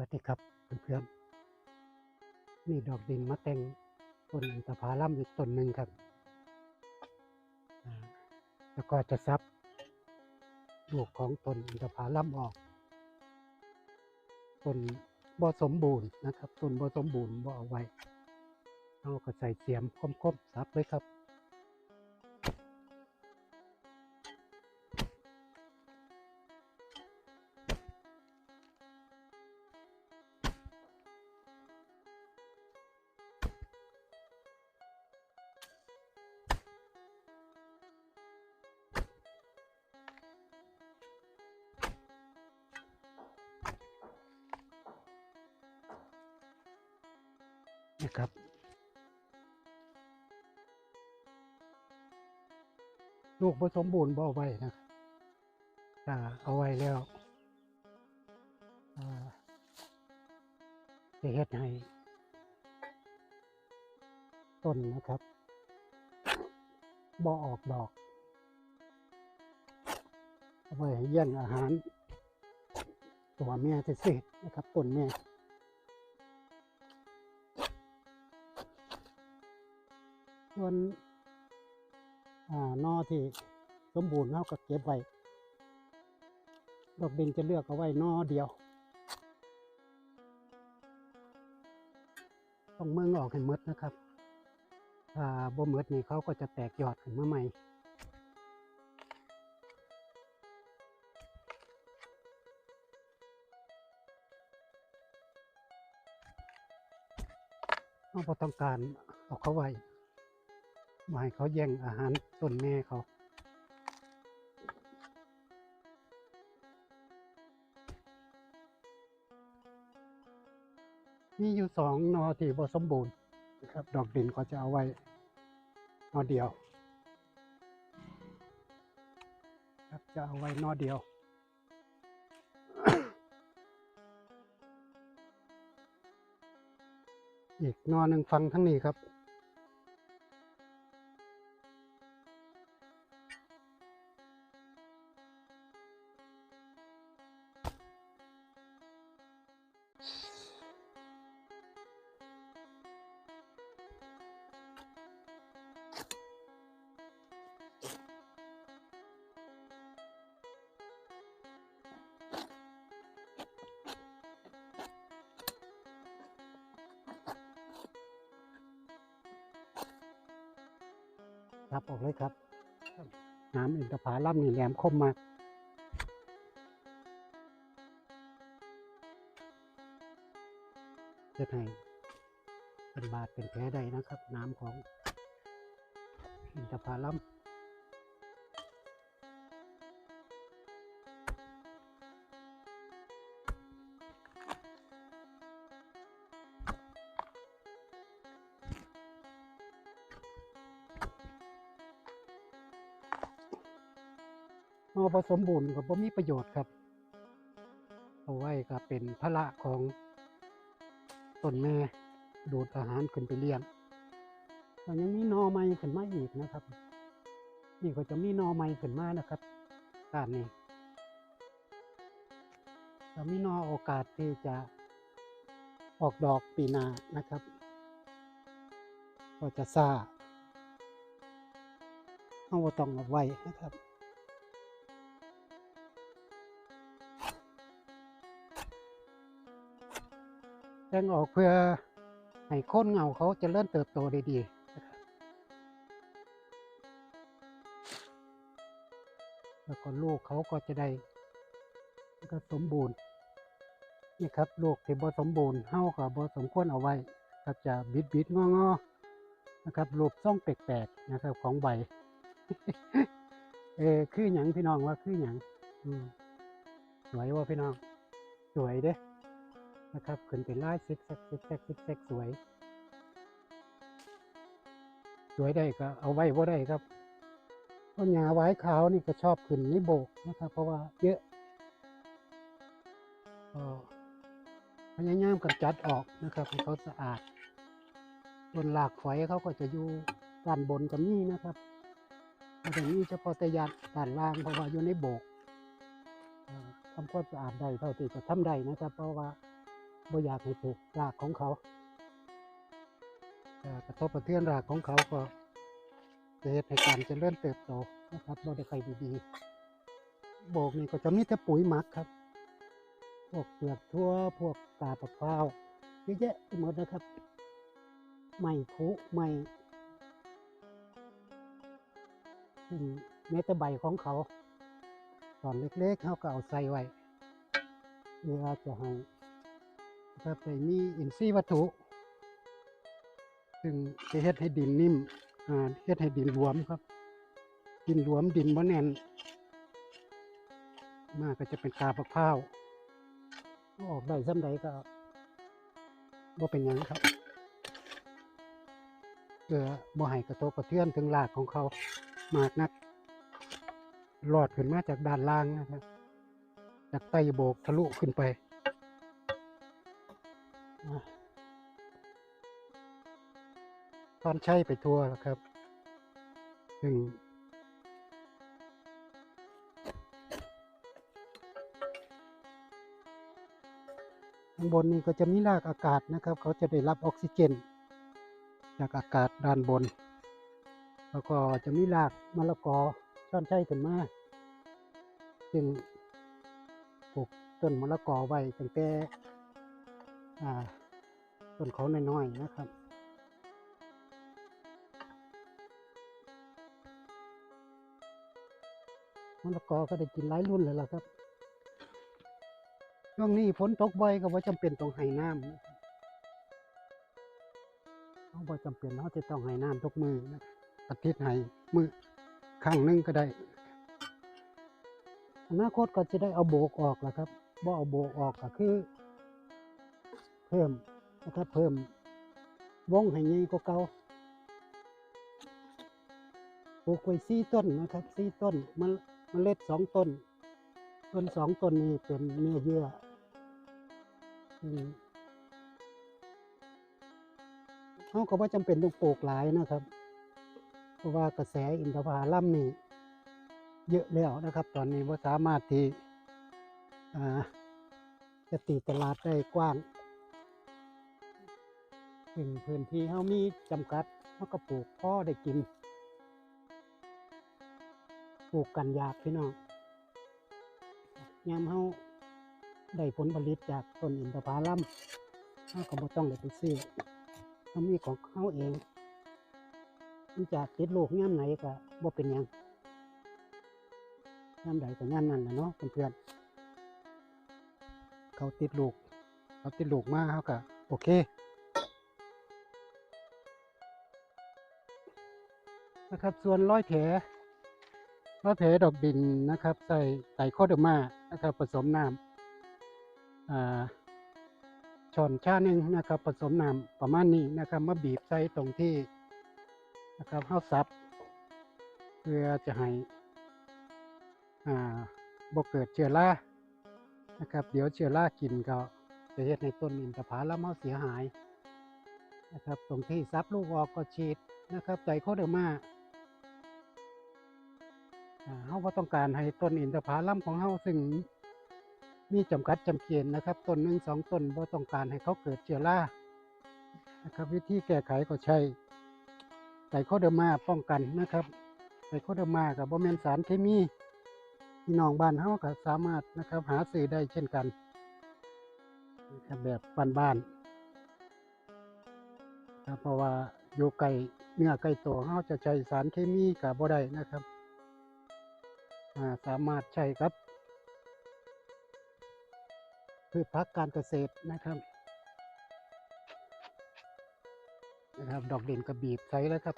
วัสดีครับเพื่อนๆนี่ดอกดินมะเต็งต้นอินทผลัมอีกต้นหนึ่งครับแล้วก็จะซับลูกของต้นอินทผลัมออกต้นบ่สมบูรณ์นะครับต้นบ่สมบูรณ์บ่เอาไว้เราก็ใส่เสียมคมๆซับเลยครับ นะครับ ลูกผสมบูรณ์บ่เอาไว้นะครับถ้าเอาไว้แล้วจะเฮ็ดให้ต้นนะครับบ่ออกดอกเอาไว้ให้เยี่ยอาหาร ตัวแม่จะสินะครับต้นแม่ ส่วนอ่านอที่สมบูรณ์เราก็เก็บไว้ดอกดินจะเลือกเอาไว้นอเดียว ต้องเมืองออกให้มดนะครับ ถ้าบ่มดนี่เขาก็จะแตกยอดขึ้นมาใหม่เราต้องการเอาเขาไว้ มายเขาแย่งอาหารต้นแม่เขา มีอยู่สองนอที่บสมบูรณ์นะครับ ดอกดินก็จะเอาไว้นอเดียว ครับจะเอาไว้นอเดียวอีกนอหนึ่งฟังทั้งนี้ครับ รับออกเลยครับน้ำอินทผลัมนี่แหลมคมมากจะให้เป็นบาดเป็นแผลได้นะครับ น้ำของอินทผลัม นอผสมบูรณ์ก็บ่มีประโยชน์ครับ เอาไว้ก็เป็นพระของต้นแม่ดูดอาหารขึ้นไปเลี้ยงแล้วยังมีนอใหม่ขึ้นมาอีกนะครับ นี่ก็จะมีนอใหม่ขึ้นมานะครับด้านนี้แล้วมีนอโอกาสที่จะออกดอกปีหนานะครับ ก็จะซ่าเอาต้องเอาไว้นะครับ แบ่งออกเพื่อให้โคนเงาเขาจะเริ่มเติบโตได้ดีแล้วก็ลูกเขาก็จะได้ก็สมบูรณ์นี่ครับลูกที่บ่สมบูรณ์เฮาก็บ่สมควรเอาไว้ครับจะบิดบิดงองอๆนะครับรูปทรงแปลกๆนะครับ ของใบเออคือหยังพี่น้องว่าคือหยังสวยว่าพี่น้อง สวยเด้ นะครับขึ้นเป็นลายซิกแซกซิกแซกซิกแซกสวย สวยได้ก็เอาไว้บ่าได้ครับเพราะหญ้าไว้ขาวนี่ก็ชอบขึ้นในโบกนะครับ เพราะว่าเยอะก็พยายามกำจัดออกนะครับให้เขาสะอาดบนหลากฝอยเขาก็จะอยู่ด้านบนกับนี่นะครับแต่นี้เฉพาะแต่ยานด้านล่างเพราะว่าอยู่ในโบกทำความสะอาดได้เท่าที่จะทำได้นะครับ เพราะว่า บ่อยากให้ถูกรากของเขาแต่กระทบกระเทือนรากของเขาก็จะเหตุให้การเจริญเติบโตนะครับบ่ได้ใครดีๆโบกนี่ก็จะมีแต่ปุ๋ยหมักครับ พวกเปลือกทั่วพวกกาบะพร้าวเยอะแยะไปหมดนะครับไม่พุไม่ซึ่งแม้แต่ใบของเขาตอนเล็กๆเขาก็เอาใส่ไว้เพื่อจะให้ ถ้าไปมีอินทรีย์วัตถุ ซึ่งจะเฮ็ดให้ดินนิ่มเฮ็ดให้ดินหลวมครับ ดินหลวมดินบ่แน่น มากก็จะเป็นกาบมะพร้าวเอาออกได้ซ้ำใดก็บ่เป็นหยังครับเพื่อบ่ให้กระทบกระเทือนถึงรากของเขามากนักรอดขึ้นมาจากด้านล่างนะครับ จากใต้โบกทะลุขึ้นไป ตอนใช้ไปทั่วแล้วครับซึ่งข้างบนนี้ก็จะมีรากอากาศนะครับ เขาจะได้รับออกซิเจน จากอากาศด้านบน แล้วก็จะมีรากมะละกอซ่อนใช้ขึ้นมาซึ่งปลูกต้นมะละกอไว้ตั้งแต่ ต้นเขาน้อยๆนะครับมะละกอก็ได้กินหลายรุ่นเลยล่ะครับช่วงนี้ฝนตกบ่อยก็ว่าจำเป็นต้องให้น้ำนะครับเขาบ่จำเป็นเขาจะต้องให้น้ำทุกมือนะอาทิตย์ให้มือครั้งหนึงก็ได้อนาคตก็จะได้เอาโบกออกแล้วครับบ่เอาโบกออกก็คือ เพิ่มนะครับเพิ่มวงให้ใหญ่กว่าเก่าปลูกไว้สี่ต้นนะครับสี่ต้นมันเมล็ดสองต้น ต้นสองต้นนี้เป็นเนื้อเยื่ออืมเขาก็ว่าจำเป็นต้องปลูกหลายนะครับ เพราะว่ากระแสอินทผลัมนี่เยอะแล้วนะครับ ตอนนี้ว่าสามารถที่จะตีตลาดได้กว้าง ถึงพื้นที่เขามีจำกัดเขาก็ปลูกพ่อได้กิน ปลูกกันยากพี่น้องยามเขาได้ผลผลิตจากต้นอินทผลัมเขาก็บ่ต้องเลยไปซื้อเขามีของเขาเองมันจะติดลูกยามไหนก็บ่เป็นหยังย่ำใดก็ย่ำนั่นแหละเนาะเพื่อนๆเขาติดลูกเขาติดลูกมาเขาก็โอเค นะครับ ส่วนร้อยแผลร้อยแผลดอกดินนะครับ ใส่ใส่โคเดมานะครับ ผสมน้ำอ่าช้อนชาหนึ่งนะครับ ผสมน้ำประมาณนี้นะครับมาบีบใส่ตรงที่นะครับเฮาซับเพื่อจะให้บ่เกิดเชื้อรานะครับ เดี๋ยวเชื้อรากินก็จะเฮ็ดให้ต้นอินทผลัมเฮาเสียหายนะครับ ตรงที่ซับลูกออกก็ฉีดนะครับใส่โคเดอร์มา เฮาบ่ต้องการให้ต้นอินทผลัมของเฮาซึ่งมีจำกัดจำเกียนนะครับต้นหนึ่งสองต้นบ่ต้องการให้เขาเกิดเชื้อรานะครับ วิธีแก้ไขก็ใช้ใส่โคเดอร์มาป้องกันนะครับไซโคเดอร์มากับบ่แม่นสารเคมีพี่น้องบ้านเฮาก็สามารถนะครับหาซื้อได้เช่นกันนะครับแบบบ้านๆเพราะว่าอยู่ไกลเนื้อไกลตัวเฮาจะใช้สารเคมีกับบ่ได้นะครับ สามารถใช้ครับพืชพักการเกษตรนะครับนะครับ ดอกเด่นกระบีบใช้แล้วครับ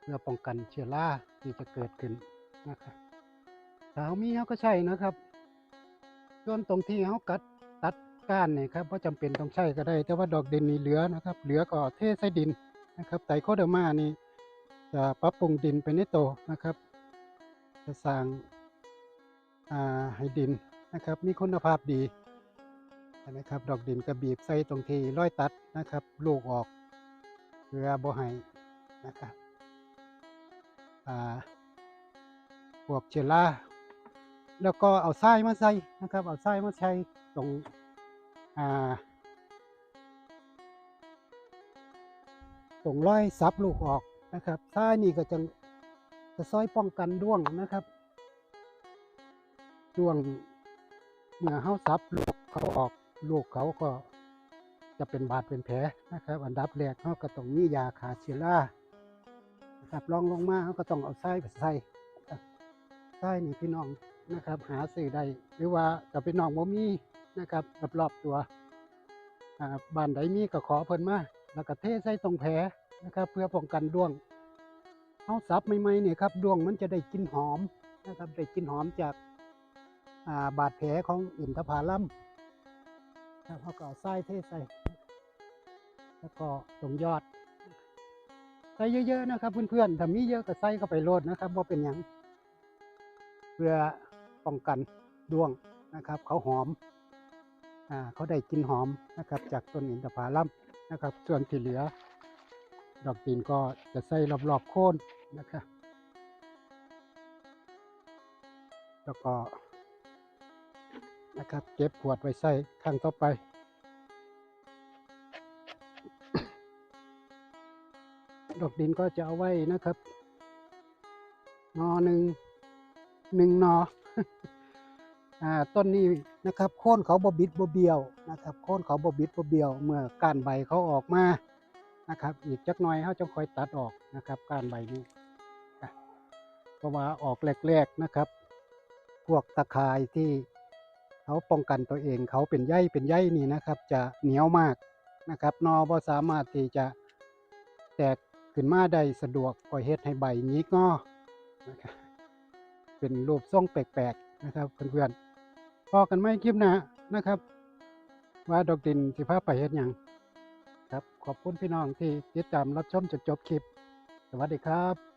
เพื่อป้องกันเชื้อราที่จะเกิดขึ้นนะครับถ้าเขามีเขาก็ใช่นะครับส่วนตรงที่เขากัดตัดก้านเนี่ยครับเพราะจำเป็นต้องใช้ก็ได้ แต่ว่าดอกเด่นนี่เหลือนะครับ เหลือก็เทใส่ดินนะครับไตโคเดอร์มานี่จะปรับปรุงดินไปในโตนะครับ จะสร้างอาให้ดินนะครับ มีคุณภาพดีนะครับ ดอกดินกระบีบใส่ตรงที่ร้อยตัดนะครับ ลูกออกเพื่อบ่ให้นะครับพวกเชื้อราแล้วก็เอาทรายมาใส่นะครับ เอาทรายมาใช้ตรงตรงร้อยซับลูกออกนะครับซ้ายนี่ก็จะ จะซอยป้องกันด้วงนะครับด้วงเมื่อเฮาซับลูกเขาออกลูกเขาก็จะเป็นบาดเป็นแผลนะครับ อันดับแรกเขาก็ต้องมียาขาเชื้อรานะครับลองลงมาเขาก็ต้องเอาไส้ไปใส่ไส้นี่พี่น้องนะครับ หาซื้อได้หรือว่าจะเป็นน้องบ่มีนะครับรอบๆตัวอ่าบ้านใดมีก็ขอเพิ่นมาแล้วก็เทใส่ตรงแผลนะครับ เพื่อป้องกันด้วง เอาซับใหม่ๆเนี่ยครับดวงมันจะได้กลิ่นหอมนะครับได้กลิ่นหอมจากาบาดแผลของอินทผลัมแล้วเขาก็เอาไส้เทใส่ แล้วก็ตรงยอด ใส่เยอะๆนะครับเพื่อนๆถ้ามีเยอะก็ใส่เข้าไปโลดนะครับว่าเป็นหยังเพื่อป้องกันดวงนะครับ เขาหอมอ่าเขาได้กินหอมนะครับ จากต้นอินทผลัมนะครับ ส่วนที่เหลือ ดอกตีนก็จะใส่รอบๆโคนนะครับแล้วก็นะครับเก็บขวดไว้ใส่ครั้งต่อไป ดอกดินก็จะเอาไว้นะครับนอหนึ่งหนึ่งนออ่าต้นนี้นะครับโค่นเขาบบิดบเบียวนะครับโค่นเขาบบิดบเบียว เมื่อก้านใบเขาออกมา นะครับ อีกจักหน่อยเขาจะคอยตัดออกนะครับก้านใบนี้อะเพราะว่าออกแรกๆนะครับ พวกตะข่ายที่เขาป้องกันตัวเองเขาเป็นใยเป็นใยนี่นะครับ จะเหนียวมากนะครับนอบ่สามารถที่จะแตกขึ้นมาได้สะดวกก็เฮ็ดให้ใบนี้งอนะครับเป็นรูปทรงแปลกๆนะครับเพื่อนๆพอกันไหมคลิปหน้านะครับ ว่าดอกดินสิพาไปเฮ็ดหยัง ครับ ขอบคุณพี่น้องที่ติดตามรับชมจนจบคลิป สวัสดีครับ